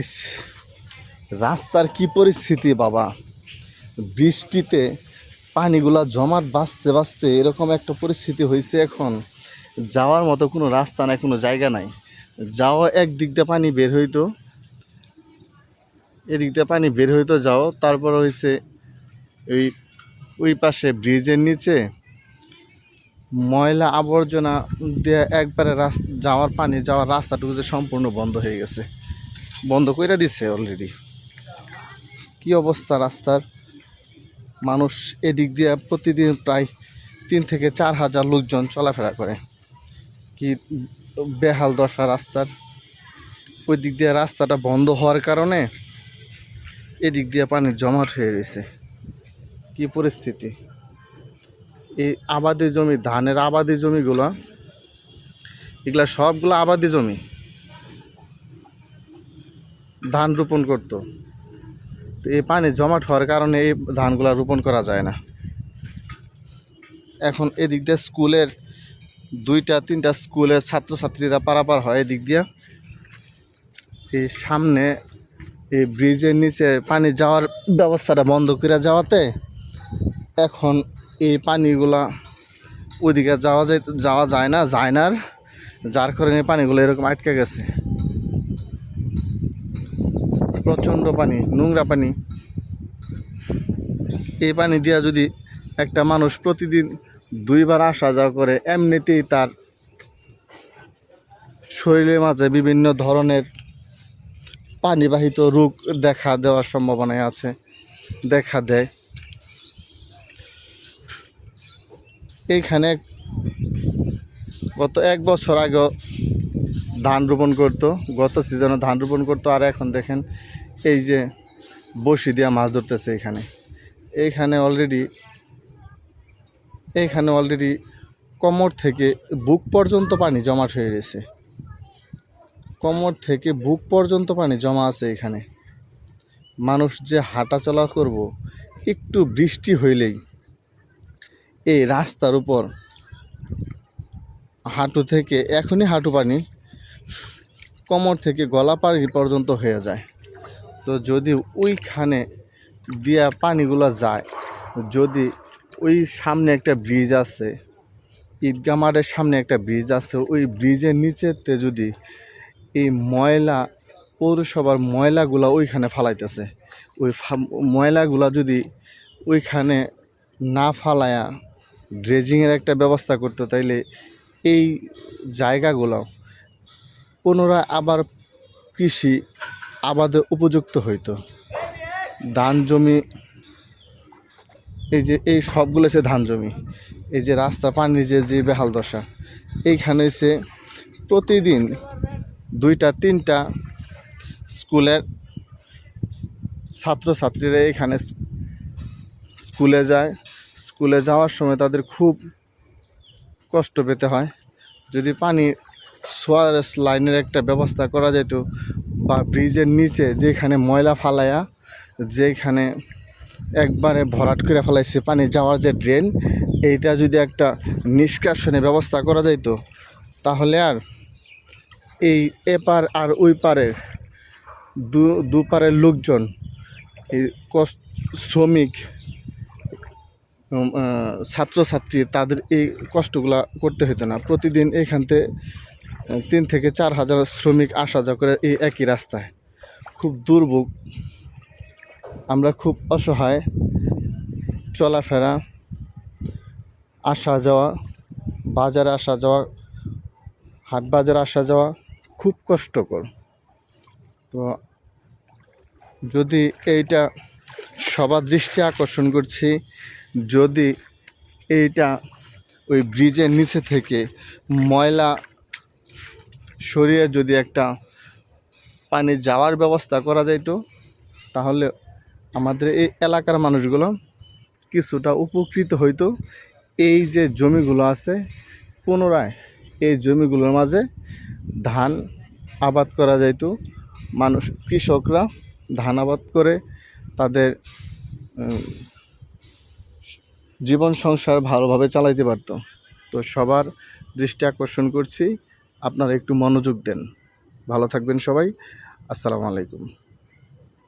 ইস, রাস্তার কি পরিস্থিতি বাবা? বৃষ্টিতে পানিগুলা জমাট বাঁচতে বাঁচতে এরকম একটা পরিস্থিতি হয়েছে এখন। যাওয়ার মতো কোনো রাস্তা নাই, কোনো জায়গা নাই। যাওয়া একদিক দিয়ে পানি বের হইতো। এদিক দিয়ে পানি বের হইতো, যাও। তারপর হয়েছে ওই ওই পাশে ব্রিজের নিচে ময়লা আবর্জনা দিয়ে একবারে রাস্তা, যাওয়ার পানি, যাওয়ার রাস্তাটুকু যে সম্পূর্ণ বন্ধ হয়ে গেছে। বন্ধ করে দিছে অলরেডি কি অবস্থা রাস্তার? মানুষ এদিক দিয়ে প্রতিদিন প্রায় তিন থেকে চার হাজার লোকজন চলাফেরা করে। কি বেহাল দশা রাস্তার। ওই দিক দিয়ে রাস্তাটা বন্ধ হওয়ার কারণে এদিক দিয়ে পানির জমাট হয়ে রয়েছে কি পরিস্থিতি? এই আবাদি জমি, ধানের আবাদি জমিগুলো, এগুলা সবগুলো আবাদি জমি। ধান রোপণ করতো। তো এই পানি জমাট হওয়ার কারণে এই ধানগুলা রোপণ করা যায় না। এখন এদিক দিয়ে স্কুলের দুইটা, তিনটা স্কুলের ছাত্রছাত্রীরা পারাপার হয় এদিক দিয়ে। এই সামনে এই ব্রিজের নিচে পানি যাওয়ার ব্যবস্থাটা বন্ধ করে যাওয়াতে এখন এই পানিগুলা ওইদিকে যাওয়া যায় যাওয়া যায় না যায় না যার কারণে পানিগুলো এরকম আটকে গেছে। প্রচণ্ড পানি, নোংরা পানি। এই পানি দিয়া যদি একটা মানুষ প্রতিদিন দুইবার আসা যাওয়া করে, এমনিতেই তার শরীরের মাঝে বিভিন্ন ধরনের পানিবাহিত রোগ দেখা দেওয়ার সম্ভাবনায় আছে, দেখা দেয়। এইখানে গত এক বছর আগে ধান রোপণ করতো, গত সিজনে ধান রোপণ করতো, আর এখন দেখেন এই যে বসি দিয়া মাছ ধরতেছে এখানে। এইখানে অলরেডি এইখানে অলরেডি কোমর থেকে বুক পর্যন্ত পানি জমাট হয়ে গেছে। কোমর থেকে বুক পর্যন্ত পানি জমা আছে এখানে। মানুষ যে হাঁটা চলা করব, একটু বৃষ্টি হইলেই এই রাস্তার উপর হাঁটু থেকে এখনই হাঁটু পানি কোমর থেকে গলা পানি পর্যন্ত হয়ে যায়। তো যদি ওইখানে দিয়া পানিগুলো যায়, যদি ওই সামনে একটা ব্রিজ আছে ঈদগা মাঠের সামনে একটা ব্রিজ আছে, ওই ব্রিজের নিচেতে যদি এই ময়লা, পৌরসভার ময়লাগুলা ওইখানে ফালাইতেছে, ওই ময়লাগুলা যদি ওইখানে না ফালায়া ড্রেজিংয়ের একটা ব্যবস্থা করতো, তাইলে এই জায়গাগুলো পুনরায় আবার কৃষি আবাদে উপযুক্ত হইতো। ধান জমি, এই যে, এই সবগুলো হচ্ছে ধান জমি। এই যে রাস্তা, পানির যে যে বেহাল দশা, এইখানে এসে প্রতিদিন দুইটা, তিনটা স্কুলের ছাত্রছাত্রীরা এখানে স্কুলে যায়। স্কুলে যাওয়ার সময় তাদের খুব কষ্ট পেতে হয়। যদি পানি সোয়ারেস লাইনের একটা ব্যবস্থা করা যেত বা ব্রিজের নিচে যেখানে ময়লা ফালায়া যেখানে একবারে ভরাট করে ফেলাইছে পানি যাওয়ার যে ড্রেন এইটা যদি একটা নিষ্কাশনের ব্যবস্থা করা যেত তাহলে আর এই এপার আর ওই পারের দু দুপারের লোকজন এই কষ্ট শ্রমিক ছাত্রছাত্রী তাদের এই কষ্টগুলা করতে হতো না। প্রতিদিন এখান থেকে আহ, তিন থেকে চার হাজার শ্রমিক আসা যাওয়া করে এই একই রাস্তায়। খুব দুর্ভোগ। আমরা খুব অসহায়। চলাফেরা, আসা যাওয়া, বাজারে আসা যাওয়া, হাট বাজারে আসা যাওয়া খুব কষ্টকর। তো যদি এইটা সবার দৃষ্টি আকর্ষণ করছি, যদি এইটা ওই ব্রিজের নিচে থেকে ময়লা সরিয়ে যদি একটা পানি যাওয়ার ব্যবস্থা করা যাইতো, তাহলে আমাদের এই এলাকার মানুষগুলো কিছুটা উপকৃত হইতো। এই যে জমিগুলো আছে, পুনরায় এই জমিগুলোর মাঝে ধান আবাদ করা যাইতো। মানুষ, কৃষকরা ধান আবাদ করে তাদের জীবন সংসার ভালোভাবে চালাইতে পারতো। তো সবার দৃষ্টি আকর্ষণ করছি। আপনারা একটু মনোযোগ দেন। ভালো থাকবেন সবাই। আসসালামু আলাইকুম।